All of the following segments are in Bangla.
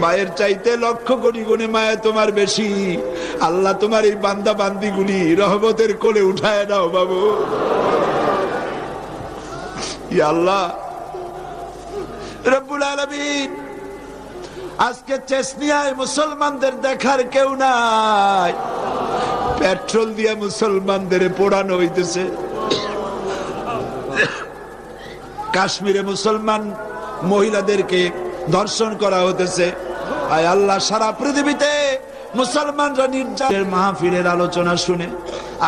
মায়ের চাইতে লক্ষ কোটি গুণে মায়া তোমার বেশি। আল্লাহ তোমার এই বান্দা বান্দিগুলি রহমতের কোলে উঠায় নাও বাবু। আল্লাহ। আজকে চেসনিয়ায় মুসলমানদের দেখার কেউ নাই। পেট্রোল দিয়ে মুসলমানদের পোড়ানো হইতেছে। কাশ্মীরে মুসলমান মহিলাদেরকে ধর্ষণ করা হতেছে। আয় আল্লাহ, সারা পৃথিবীতে মুসলমানরা নির্যাতনের মাহফিলের আলোচনা শুনে,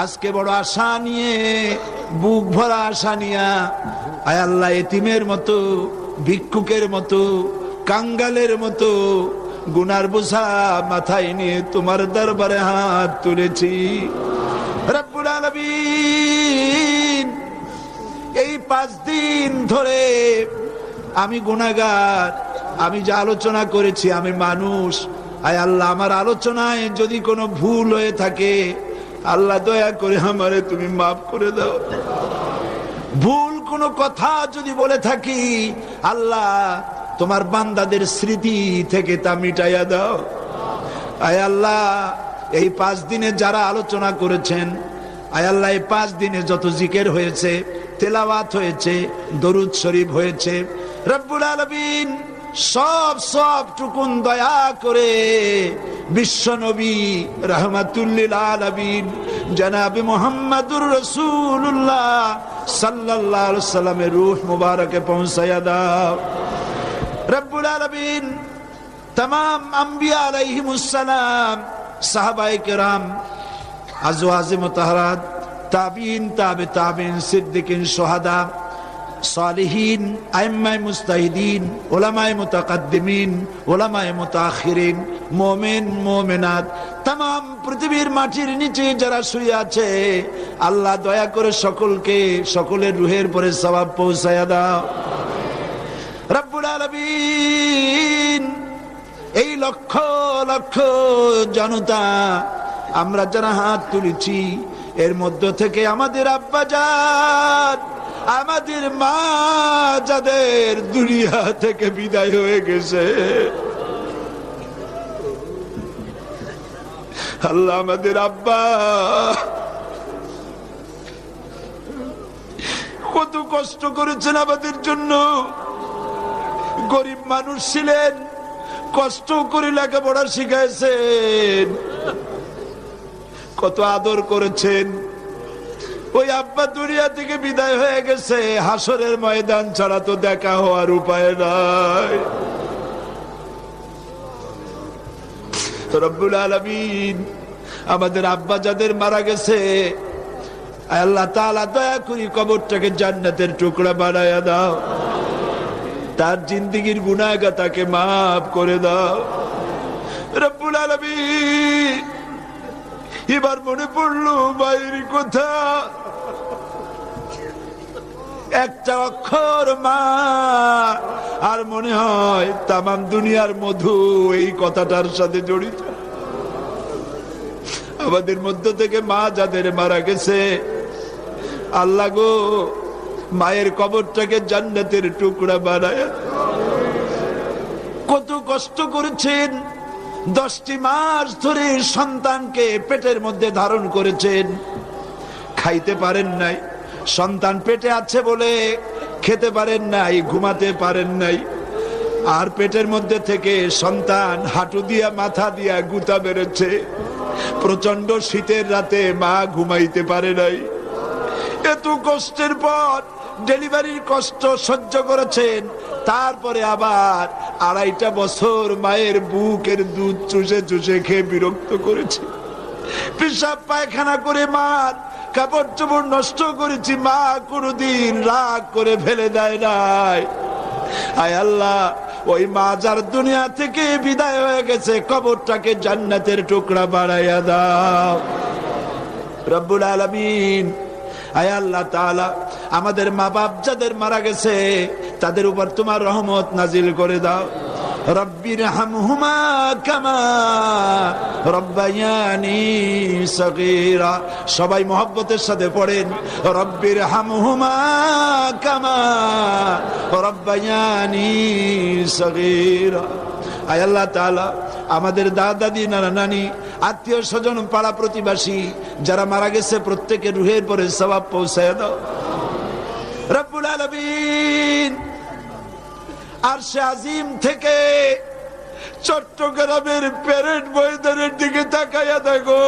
আজকে বড় আশা নিয়ে, বুক ভরা আশা নিয়া, আয় আল্লাহ, এতিমের মতো, ভিক্ষুকের মতো, কাঙ্গালের মতো, গুনার বোঝা মাথায় নিয়ে তোমার দরবারে হাত তুলেছি। এই পাঁচ দিন ধরে আমি গুনাগার আমি যা আলোচনা করেছি, আমি মানুষ। আয় আল্লাহ, আমার আলোচনায় যদি কোনো ভুল হয়ে থাকে, আল্লাহ দয়া করে আমারে তুমি মাফ করে দাও। ভুল কোনো কথা যদি বলে থাকি, আল্লাহ তোমার বান্দাদের স্মৃতি থেকে তা মিটাইয়া দাও। আয় আল্লাহ, এই পাঁচ দিনে যারা আলোচনা করেছেন আয় আল্লাহ, এই পাঁচ দিনে যত জিকের হয়েছে, তেলাওয়াত হয়েছে, দরুদ শরীফ হয়েছে, রব্বুল আলমিন সব সব টুকুন দয়া করে বিশ্ব নবী রহমাতুল্লিল আলমিন জনাবি মোহাম্মদুর রসুল্লাহ সাল্লাহ সাল্লামের রুহ মুবারকে পৌঁছাইয়া দাও। রব্বুল আলমিন তাম আম্বিয়া আলাইহিমুসালাম সাহাবাই কেরাম, আজওয়াজে মোতাহারাত তাবিন তাবে তাবিন সিদ্দিকিন, সোহাদা সালিহীন আইম্মাই মুস্তাহিদিন ওলামায় মুতাকাদ্দিমিন ওলামায় মুতাখিরিন, মোমেন, মোমেনাত তাম পৃথিবীর মাটির নিচে যারা শুয়ে আছে, আল্লাহ দয়া করে সকলকে, সকলের রুহের পরে সবাব পৌঁছায় দাও। রব্বুল আলমিন, এই লক্ষ লক্ষ জনতা আমরা যারা হাত তুলেছি, এর মধ্য থেকে আমাদের আব্বাজান আমাদের মা যাদের দুনিয়া থেকে বিদায় হয়ে গেছে। আল্লাহ আমাদের আব্বা। কত কষ্ট করেছেন আমাদের জন্য। গরিব মানুষ ছিলেন, কষ্ট করে লেখাপড়া শিখাইছেন। কত আদর করেছেন। ওই আব্বা দুনিয়া থেকে বিদায় হয়ে গেছে। হাসরের ময়দান ছাড়া তো দেখা হওয়ার উপায় নাই। রব্বুল আলমিন আমাদের আব্বা যাদের মারা গেছে, আল্লাহ তালা দয়া করি কবরটাকে জান্নাতের টুকরা বানায়া দাও। তার জিন্দিগির গুনাগা তাকে মাফ করে দাও। রব্বুল আলমিন, এবার মনে পড়ল বাইর কথা একটা অক্ষর মা। আর মনে হয় তামাম দুনিয়ার মধু এই কথাটার সাথে জড়িত। আমাদের মধ্য থেকে মা যাদের মারা গেছে, আল্লাহ গো, মায়ের কবরটাকে জান্নাতের টুকরা বানায়। কত কষ্ট করেছেন। দশটি মাস ধরে সন্তানকে পেটের মধ্যে ধারণ করেছেন। খাইতে পারেন নাই। সন্তান পেটে আছে বলে খেতে পারেন নাই, ঘুমাতে পারেন নাই। আর পেটের মধ্যে থেকে সন্তান হাঁটু দিয়া, মাথা দিয়া গুতা বেরোচ্ছে প্রচণ্ড শীতের রাতে মা ঘুমাইতে পারে নাই। এত কষ্টের পর ডেলিভারির কষ্ট সহ্য করেছেন। তারপরে আবার আড়াইটা বছর মায়ের বুকের দুধ চুষে চুষে খেয়ে বিরক্ত করেছে। পেশাব পায়খানা করে মার কাপড় চোপড় নষ্ট করেছি, মা কোনদিন রাগ করে ফেলে দেয় নাই। আয় আল্লাহ, ওই মা যার দুনিয়া থেকে বিদায় হয়ে গেছে, কবরটাকে জান্নাতের টুকরা বাড়াইয়া দাও। রব্বুল আলমিন, আয় আল্লাহ তাআলা, আমাদের মা বাপ যাদের মারা গেছে, তাদের উপর তোমার রহমত নাজিল করে দাও। রব্বির হামহুমা কামা রব্বায়ানি সগীরা। সবাই মহব্বতের সাথে পড়েন রব্বির হামহুমা কামা রব্বায়ানি সগীরা। আয় আল্লাহ তাআলা, আমাদের দাদা দাদি নানা নানি, আত্মীয় স্বজন, পাড়া প্রতিবাসী, যারা মারা গেছে, প্রত্যেকের রুহের পরে সবাব পৌঁছায় দাও। রব্বুল আলামিন। আর সে আজিম থেকে চট্টগ্রামের প্যারেড ময়দানের দিকে তাকাইয়া দেখো।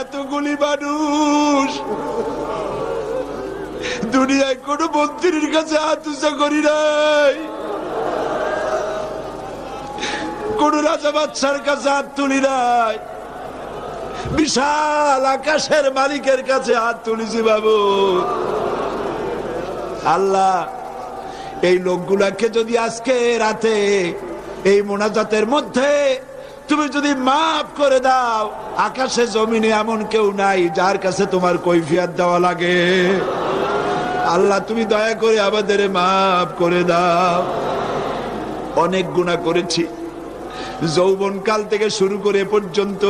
এতগুলি মানুষ। দুনিয়ায় কোন মন্ত্রীর কাছে হাত উঁচা করি নাই। কোন রাজা বাচ্চার কাছে হাত তুলি নাই। বিশাল আকাশের মালিকের কাছে হাত তুলেছি বাবু। আল্লাহ, এই লোকগুলাকে যদি আজকে রাতে এই মোনাজাতের মধ্যে তুমি যদি মাফ করে দাও, আকাশে জমিনে এমন কেউ নাই যার কাছে তোমার কৈফিয়াত দেওয়া লাগে। আল্লাহ, তুমি দয়া করে আমাদের মাফ করে দাও। অনেক গুণা করেছি। যৌবন কাল থেকে শুরু করে পর্যন্ত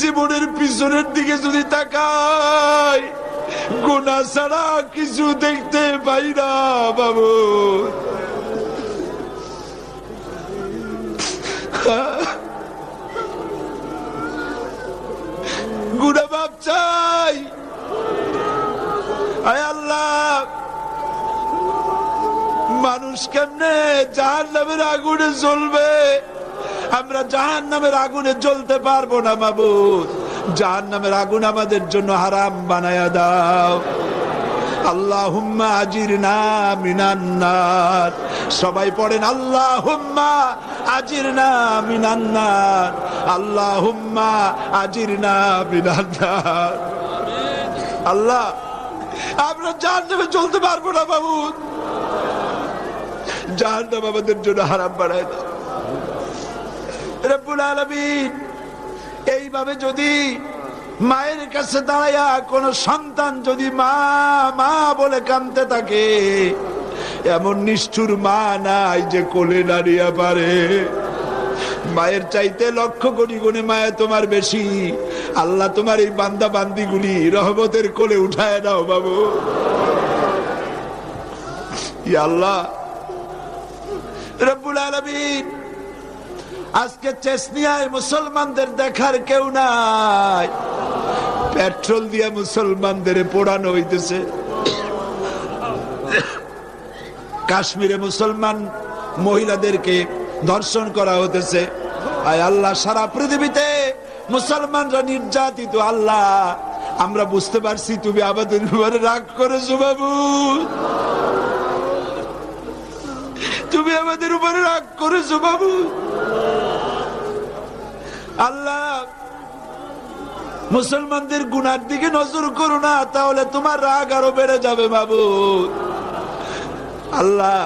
জীবনের পিছনের দিকে যদি তাকাই গোনা ছাড়া কিছু দেখতে পাই না, বাবু। গুনা বাপ চাই। আয় আল্লাহ। মানুষ কেমনে জাহান নামের আগুনে জ্বলবে? আমরা জাহান নামের আগুনে জ্বলতে পারব না, মাবুদ। জাহান নামের আগুন আমাদের জন্য হারাম বানায়া দাও। আল্লাহুম্মা আজিরনা মিনান্নার। সবাই পড়েন, আল্লাহুম্মা আজিরনা মিনান্নার। আল্লাহুম্মা আজিরনা মিনান্নার। আল্লাহ, আমরা জাহান্নামে চলতে পারব না বাবু জাহান্নাম আমাদের জন্য হারাম বানায় দাও। রব্বুল আলামিন, এইভাবে যদি মায়ের কাছে দাঁড়ায়া কোন সন্তান যদি মা মা বলে কানতে থাকে, এমন নিষ্ঠুর মা নাই যে কোলে দাঁড়িয়ে পারে। মায়ের চাইতে লক্ষ কোটি গুণে মায়া তোমার বেশি। আল্লাহ তোমার এই বান্দা বান্দিগুলি রহমতের কোলে উঠায় দাও বাবু। আল্লাহ, রব্বুল আলামিন আজকে চেসনিয়ায় মুসলমানদের দেখার কেউ নাই। পেট্রোল দিয়ে মুসলমানদের পোড়ানো হইতেছে। কাশ্মীরে মুসলমান মহিলাদেরকে ধর্ষণ করা হতেছে। আল্লাহ, সারা পৃথিবীতে মুসলমানরা নির্যাতিত। আল্লাহ, আমরা বুঝতে পারছি তুমি আমাদের উপরে রাগ করেছ বাবু। তুমি আমাদের উপরে রাগ করেছ বাবু। আল্লাহ, মুসলমানদের গুনার দিকে নজর করো না, তাহলে তোমার রাগ আরও বেড়ে যাবে বাবু। আল্লাহ,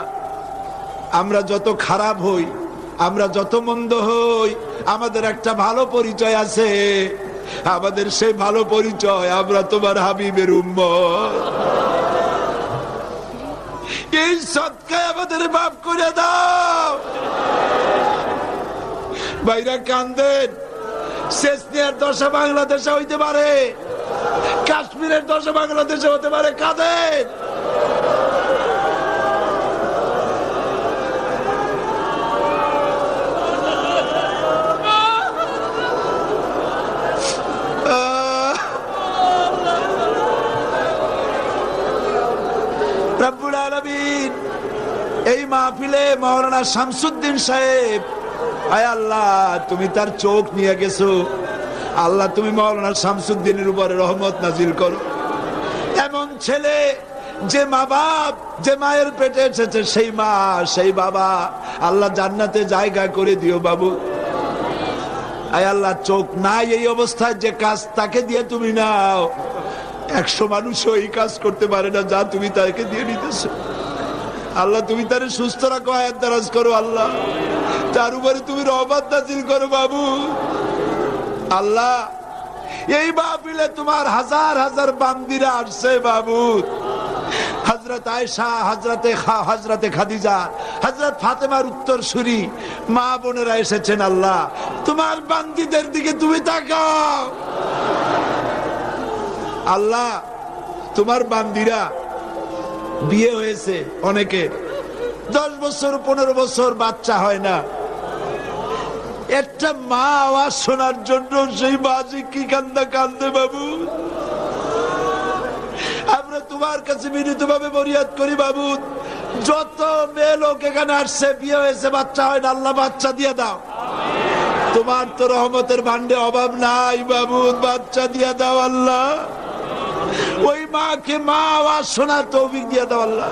আমরা যত খারাপ হই, আমরা যত মন্দ হই, আমাদের একটা ভালো পরিচয় আছে। আমাদের সেই ভালো পরিচয় আমরা তোমার হাবিবের উম্ম এই সৎকায় আমাদের বাপ করে দাও। বাইরা কান্দেন। শেষ নেয়ার দশা বাংলাদেশে হইতে পারে। কাশ্মীরের দশা বাংলাদেশে হতে পারে, কাঁদেন। এই মাহফিলে মৌলানা শামসুদ্দিন সাহেব আয় আল্লাহ, তুমি তার চোখ নিয়ে গেছো। আল্লাহ, তুমি মৌলানা শামসুদ্দিনের উপরে রহমত নাজিল করো। এমন ছেলে, যে মা বাপ, যে মায়ের পেটে এসেছে, সেই মা, সেই বাবা, আল্লাহ জান্নাতে জায়গা করে দিও বাবু। আয় আল্লাহ, চোখ নাই এই অবস্থায়, যে কাজ তাকে দিয়ে তুমি নাও। একশো মানুষও এই কাজ করতে পারে না, যা তুমি তাকে দিয়ে নিতেছো আল্লাহ, তুমি তার সুস্থ রাখো, আয়াত দারাজ করো, আল্লাহ। তার উপরে তুমি রহমত নাজিল করো বাবু। আল্লাহ, এই মাহফিলে তোমার হাজার হাজার বান্দিরা আসছে বাবু। হজরত আয়সা হজরতে হজরতে খাদিজা হজরত ফাতেমার উত্তর সুরি মা বোনেরা এসেছেন আল্লাহ। তোমার বান্দিদের দিকে তুমি তাকাও। আল্লাহ, তোমার বান্দিরা বিয়ে হয়েছে অনেকে। দশ বছর, পনেরো বছর বাচ্চা হয় না। একটা মা আওয়াজ শোনার জন্য সেই মাঝে কি কান্দা কান্দে বাবু? আমরা তোমার কাছে বিনীত ভাবে মরিয়াদ করি বাবু, যত মেয়ে লোক এখানে আসছে, বিয়ে হয়েছে, বাচ্চা হয় আল্লাহ বাচ্চা দিয়ে দাও। তোমার তো রহমতের ভান্ডে অভাব নাই বাবু, বাচ্চা দিয়ে দাও আল্লাহ। ওই মাকে মা আওয়াজ শোনার তৌফিক দিয়ে দাও আল্লাহ।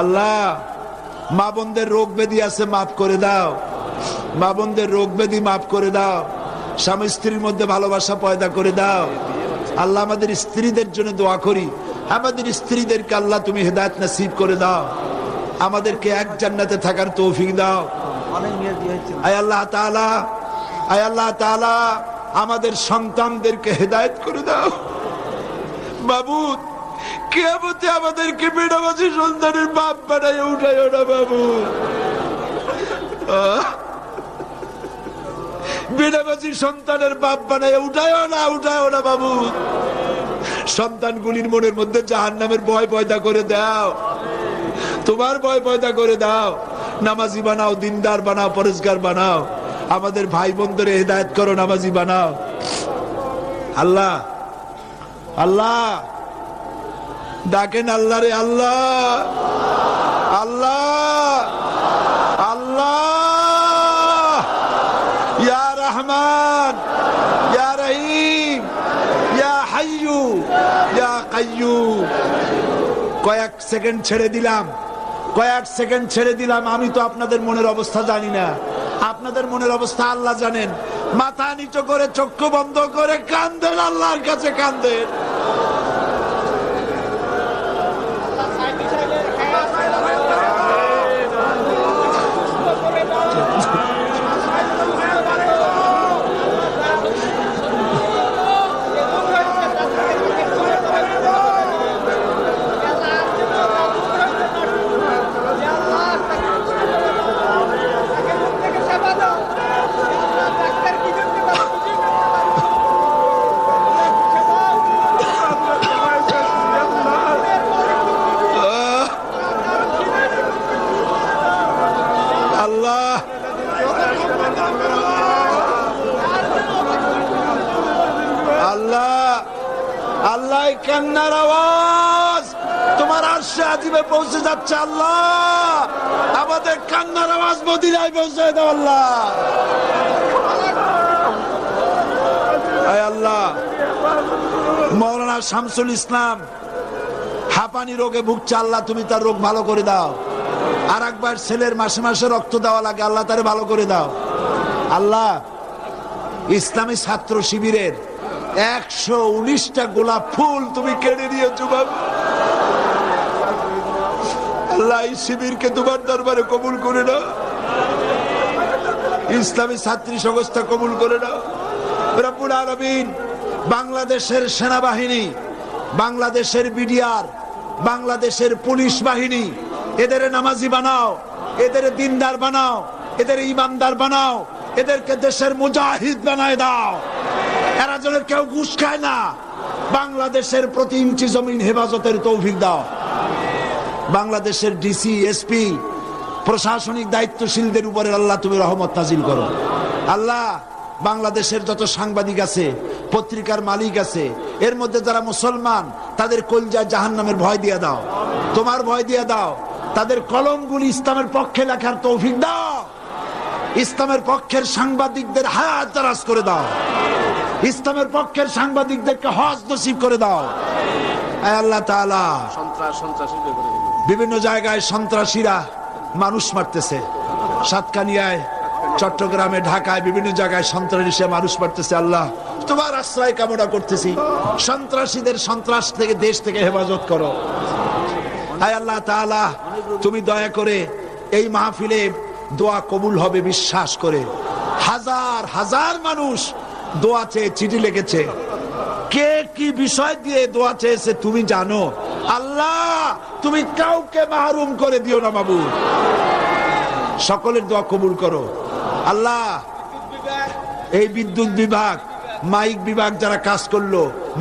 আল্লাহ, মা বোনদের রোগ ব্যাধি আছে, মাফ করে দাও। মা বোনদের রোগ ব্যাধি মাফ করে দাও। স্বামী স্ত্রীর মধ্যে ভালোবাসা পয়দা করে দাও। আল্লাহ আমাদের স্ত্রীদের জন্য দোয়া করি। আমাদের স্ত্রীদেরকে আল্লাহ তুমি হেদায়ত নসিব করে দাও। আমাদেরকে এক জান্নাতে থাকার তৌফিক দাও। আয় আল্লাহ তাআলা আয় আল্লাহ তাআলা আমাদের সন্তানদেরকে হেদায়েত করে দাও। বাবু কেয়ামতে আমাদেরকে বেড়াবাসী সন্তানের বাপ বানায় উঠায় না বাবু আহ! বেড়াবাসী সন্তানের বাপ বানায় উঠায় না উঠায় না বাবু। সন্তানগুলির মনের মধ্যে জাহান নামের ভয় পয়দা করে দাও। তোমার ভয় পয়দা করে দাও। নামাজি বানাও, দিনদার বানাও পরিষ্কার বানাও। আমাদের ভাই বোনদের হেদায়ত করো, নামাজি বানাও। আল্লাহ আল্লাহ, ডাকেন আল্লাহ রে আল্লাহ আল্লাহ। কয়েক সেকেন্ড ছেড়ে দিলাম। কয়েক সেকেন্ড ছেড়ে দিলাম, আমি তো আপনাদের মনের অবস্থা জানি না। আপনাদের মনের অবস্থা আল্লাহ জানেন। মাথা নিচু করে চক্ষু বন্ধ করে কান্দেন, আল্লাহর কাছে কান্দেন আহ! আল্লাহ আল্লাহ আল্লাহ এই কান্নার আওয়াজ তোমার আশে আজিবে পৌঁছে যাচ্ছে আল্লাহ আমাদের কান্নার আওয়াজ মদিনায় পৌঁছে দাও আল্লাহ আয় আল্লাহ মৌলানা শামসুল ইসলাম, হাঁপানি রোগে ভুগছে, আল্লাহ তুমি তার রোগ ভালো করে দাও। আর একবার ছেলের মাসে মাসে রক্ত দেওয়া লাগে, আল্লাহ তারে ভালো করে দাও। আল্লাহ, ইসলামী ছাত্র শিবিরের একশো উনিশটা গোলাপ ফুল তুমি কেড়ে নিয়েছো, বাবা। আল্লাহ শিবিরকে তোমার দরবারে কবুল করে নাও। ইসলামী ছাত্রী সংস্থা কবুল করে নাও। রব্বুল আলমিন বাংলাদেশের সেনাবাহিনী, বাংলাদেশের বিডিআর, বাংলাদেশের পুলিশ বাহিনী, এদের নামাজি বানাও, এদের দিনদার বানাও, এদের ইমানদার বানাও, এদেরকে দেশের মুজাহিদ বানায় দাও। এরা যেন কেউ ঘুষ খায় না, বাংলাদেশের প্রতি ইঞ্চি জমিন হেফাজতের তৌফিক দাও। বাংলাদেশের ডিসি এসপি প্রশাসনিক দায়িত্বশীলদের উপরে আল্লাহ তুমি রহমত নাজিল করো। আল্লাহ বাংলাদেশের যত সাংবাদিক আছে পত্রিকার মালিক আছে এর মধ্যে যারা মুসলমান তাদের কলজায় জাহান নামের ভয় দিয়ে দাও। তোমার ভয় দিয়ে দাও। তাদের কলমগুলি ইসলামের পক্ষে লেখার তৌফিক দাও। ইসলামের পক্ষের সাংবাদিকদের হায়াত দারাজ করে দাও। ইসলামের পক্ষের সাংবাদিকদেরকে হজ নসিব করে দাও। আল্লাহ দিল। বিভিন্ন জায়গায় সন্ত্রাসীরা মানুষ মারতেছে। সাতকানিয়ায় চট্টগ্রামে, ঢাকায়, বিভিন্ন জায়গায় সন্ত্রাসীরা মানুষ মারতেছে আল্লাহ। তোমার আশ্রয় কামনা করতেছি। সন্ত্রাসীদের সন্ত্রাস থেকে, দেশ থেকে হেফাজত করো। হায় আল্লাহ তাআলা, তুমি দয়া করে এই মাহফিলে দোয়া কবুল হবে, বিশ্বাস করে। হাজার হাজার মানুষ দোয়া চেয়ে চিঠি লিখেছে। কে কি বিষয় দিয়ে দোয়া চেয়েছে, তুমি জানো? আল্লাহ, তুমি কাউকে মাহরুম করে দিও না বাবু সকলের দোয়া কবুল করো। আল্লাহ, এই বিদ্যুৎ বিভাগ, মাইক বিভাগ যারা কাজ করল,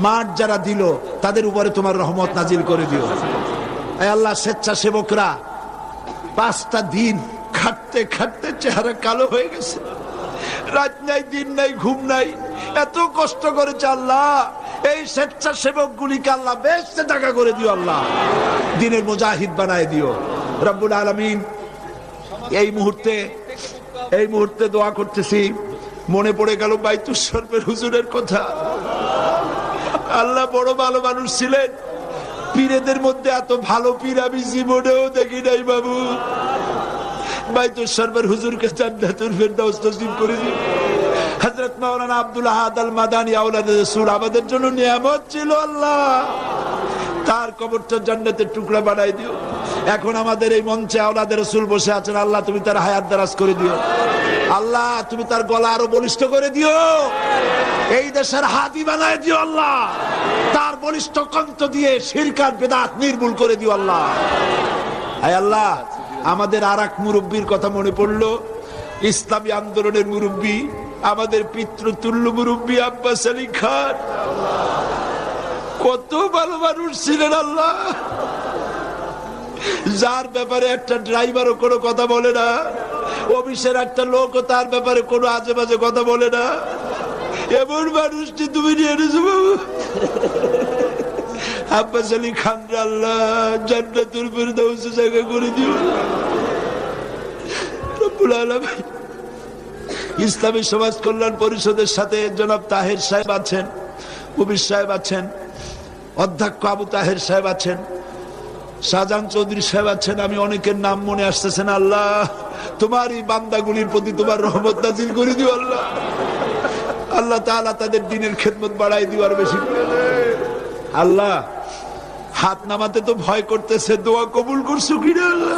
মাঠ যারা দিল, তাদের উপরে তোমার রহমত নাজিল করে দিও। আল্লাহ, স্বেচ্ছাসেবকরা, পাঁচটা দিন খাটতে খাটতে চেহারা কালো হয়ে গেছে। রাত নাই, দিন নাই, ঘুম নাই। এত কষ্ট করেছে আল্লাহ, এই স্বেচ্ছাসেবক গুলিকে আল্লাহ বেশ টাকা করে দিও আল্লাহ। দিনের মুজাহিদ বানায় দিও। রব্বুল আলমিন এই মুহূর্তে এই মুহূর্তে দোয়া করতেছি। মনে পড়ে গেল বাইতুসর্বের হুজুরের কথা। আল্লাহ বড় ভালো মানুষ ছিলেন। পীরেদের মধ্যে এত ভালো পীর আমি জীবনেও দেখি নাই বাবু। বাইতুসর্বের হুজুরকে জান্নাতুল ফেরদাউস নসিব করে দিন মাদানী আমাদের জন্য নিয়ামত ছিল আল্লাহ। তার কবরটা জান্নাতের টুকরা বানাই দিও। এখন আমাদের এই মঞ্চে আওলাদের রসুল বসে আছেন। আল্লাহ, তুমি তার হায়াত দারাজ করে দিও। আল্লাহ, তুমি তার গলা আরও বলিষ্ঠ করে দিও। এই দেশের হাতি বানায় দিও আল্লাহ। তার বলিষ্ঠ কণ্ঠ দিয়ে শিরকার, বেদাত নির্মূল করে দিও আল্লাহ। আয় আল্লাহ, আমাদের আর এক মুরব্বীর কথা মনে পড়ল। ইসলামী আন্দোলনের মুরব্বী, আমাদের পিতৃতুল্য মুরব্বী আব্বাস আলী খান। কত ভালো মানুষ ছিলেন আল্লাহ। যার ব্যাপারে একটা ড্রাইভারও কোনো কথা বলে না, অফিসের একটা লোকও তার ব্যাপারে কোনো আজে বাজে কথা বলে না। এমন মানুষটি তুমি নিয়ে এনেছো বাবু। আব্বাস আলী খান আল্লাহ, জান্নাতুল জায়গা করে দিও। রব্বুল আলামিন। ইসলামী সমাজ কল্যাণ পরিষদের সাথে জনাব তাহের সাহেব আছেন, কবির সাহেব আছেন, অধ্যক্ষ আবু তাহের সাহেব আছেন শাহজাহান চৌধুরী সাহেব আছেন, আমি অনেকের নাম মনে আসতেছে না, আল্লাহ। তোমার এই বান্দাগুলির প্রতি তোমার রহমত নাজিল করে দিও, আল্লাহ। আল্লাহ তাআলা তাদের দিনের খেদমত বাড়াই দিও আর বেশি। আল্লাহ, হাত নামাতে তো ভয় করতেছে, দোয়া কবুল করছ আল্লাহ?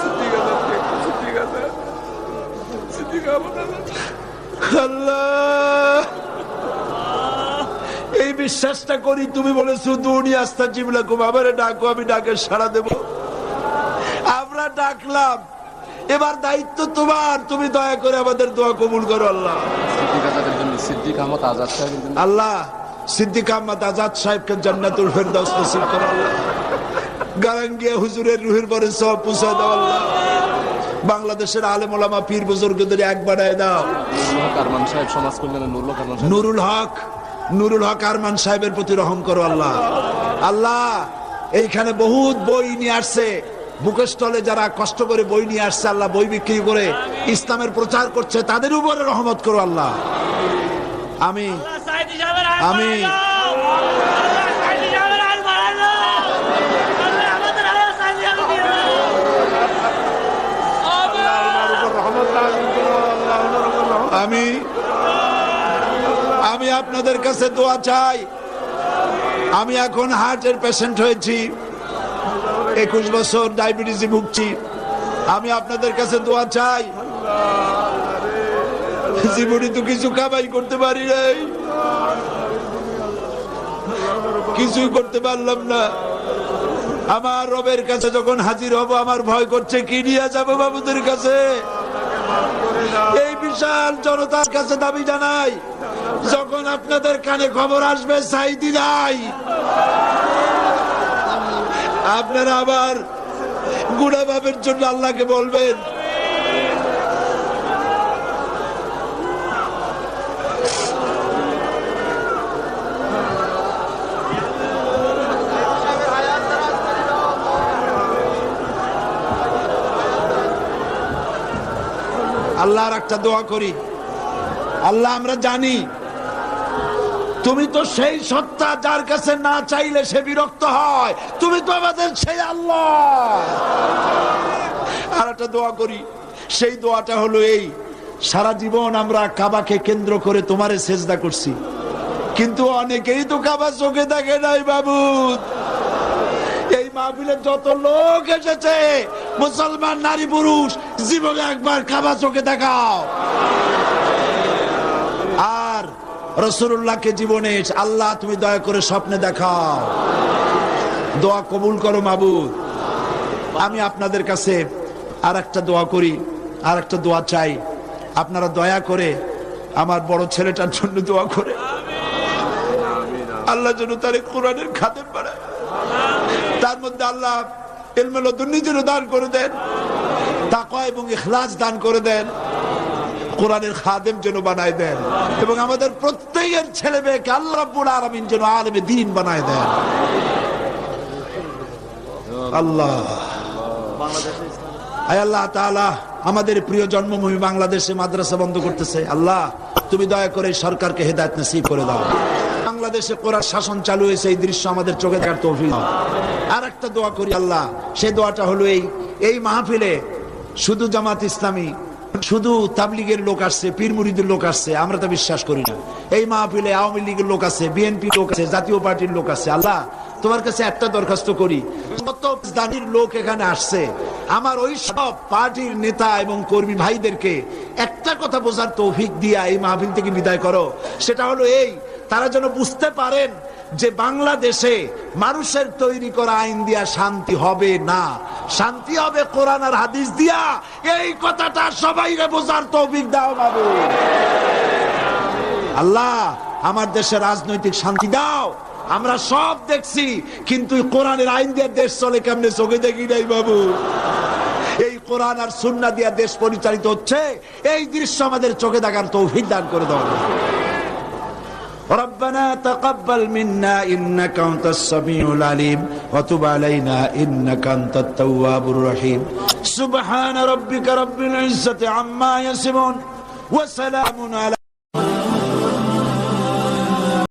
আল্লাহ এই বিশ্বাসটা করি তুমি বলেছ দুনিয়া আস্থা জিবলা কুম আমারে ডাকো আমি ডাকে সাড়া দেব। আমরা ডাকলাম। এবার দায়িত্ব তোমার তুমি দয়া করে আমাদের দোয়া কবুল করো আল্লাহ। সিদ্দিক আহমদ আজাদ আল্লাহ সিদ্দিক আহমদ আজাদ সাহেবকে জান্নাতুল ফেরদাউস নসিব করো আল্লাহ। গারাঙ্গিয়া হুজুরের রুহের পরে সব পুষা দাও আল্লাহ। বাংলাদেশের আলেম ওলামা পীর বুজুর্গদের এক বাড়ায় দাও। নুরুল হক নুরুল হক আরমান সাহেবের প্রতি রহম করো আল্লাহ। আল্লাহ এইখানে বহুত বই নিয়ে আসছে। বুকস্থলে যারা কষ্ট করে বই নিয়ে আসছে আল্লাহ বই বিক্রি করে ইসলামের প্রচার করছে তাদের উপরে রহমত করো আল্লাহ। আমি আমি আমি আমি আপনাদের কাছে দোয়া চাই। আমি এখন হার্টের পেশেন্ট হয়েছি। একুশ বছর ডায়াবেটিসে ভুগছি। আমি আপনাদের কাছে দোয়া চাই। জীবনে তো কিছু কামাই করতে পারি নাই। কিছুই করতে পারলাম না। আমার রবের কাছে যখন হাজির হব, আমার ভয় করছে, কি নিয়ে যাব বাবুদের কাছে? এই বিশাল জনতার কাছে দাবি জানাই, যখন আপনাদের কানে খবর আসবে, সাইদি নাই আপনারা আবার গুড়া বাবের জন্য আল্লাহকে বলবেন আল্লাহর একটা দোয়া করি। আল্লাহ, আমরা জানি। তুমি তো সেই সত্তা যার কাছে না চাইলে সে বিরক্ত হয়। তুমি তো আমাদের সেই আল্লাহ। আর একটা দোয়া করি। সেই দোয়াটা হলো এই, সারা জীবন আমরা কাবাকে কেন্দ্র করে তোমারে সেজদা করছি। কিন্তু অনেকেই তো কাবা চোখে দেখে নাই বাবু এই মাহফিলে যত লোক এসেছে, মুসলমান, নারী, পুরুষ জীবনে একবার কাবা চোখে দেখাও। আর রসুল্লাহকে জীবনে আল্লাহ, তুমি দয়া করে স্বপ্নে দেখাও। দোয়া কবুল করো মাবুদ। আমি আপনাদের কাছে আর একটা দোয়া করি আর একটা দোয়া চাই। আপনারা দয়া করে আমার বড় ছেলেটার জন্য দোয়া করে। আল্লাহ যেন তার কোরআনের খাতের বাড়ায় তার মধ্যে আল্লাহ এলমেলো দুর্নীতিরও দান করে দেন। তাকওয়া এবং ইখলাস দান করে দেন। কোরআনের খাদেম যেন বানায় দেন। এবং আমাদের প্রত্যেকের ছেলে মেয়েকে আল্লাহ আলামিন যেন আলেমে দিন বানায় দেন। আল্লাহ। আয় আল্লাহ আমাদের প্রিয় জন্মভূমি বাংলাদেশে মাদ্রাসা বন্ধ করতেছে। আল্লাহ, তুমি দয়া করে সরকারকে হেদায়েত নসিব করে দাও। বাংলাদেশে কোরআন শাসন চালু হয়েছে, এই দৃশ্য আমাদের চোখে দেখার তৌফিক আর একটা দোয়া করি আল্লাহ সেই দোয়াটা হলো এই এই মাহফিলে শুধু জামাত ইসলামী, শুধু তাবলিগের লোক আসছে, পীর মুরিদের লোক আসছে, আমরা তো বিশ্বাস করি না। এই মাহফিলে আওয়ামী লীগের লোক আছে, বিএনপি লোক আছে, জাতীয় পার্টির লোক আছে। আল্লাহ, তোমার কাছে একটা দরখাস্ত করি কত দানির লোক এখানে আসছে, আমার ওই সব পার্টির নেতা এবং কর্মী ভাইদেরকে একটা কথা বোঝার তৌফিক দিয়া এই মাহফিল থেকে বিদায় করো। সেটা হলো এই তারা যেন বুঝতে পারেন যে বাংলাদেশে মানুষের তৈরি করা আইন দিয়া শান্তি হবে না। শান্তি হবে কোরআন আর হাদিস দিয়া। এই কথাটা সবাই রে বোঝার তৌফিক দাও বাবু। আল্লাহ, আমার দেশে রাজনৈতিক শান্তি দাও। আমরা সব দেখছি, কিন্তু কোরআনের আইন দিয়ে দেশ চলে কেমনে চোখে দেখি নাই বাবু? এই কোরআন আর সুন্না দিয়া দেশ পরিচালিত হচ্ছে, এই দৃশ্য আমাদের চোখে দেখার তৌফিক দান করে দাও। ربنا تقبل منا إنك أنت السميع العليم وتب علينا إنك أنت التواب الرحيم سبحان ربك رب العزة عما يصفون وسلام على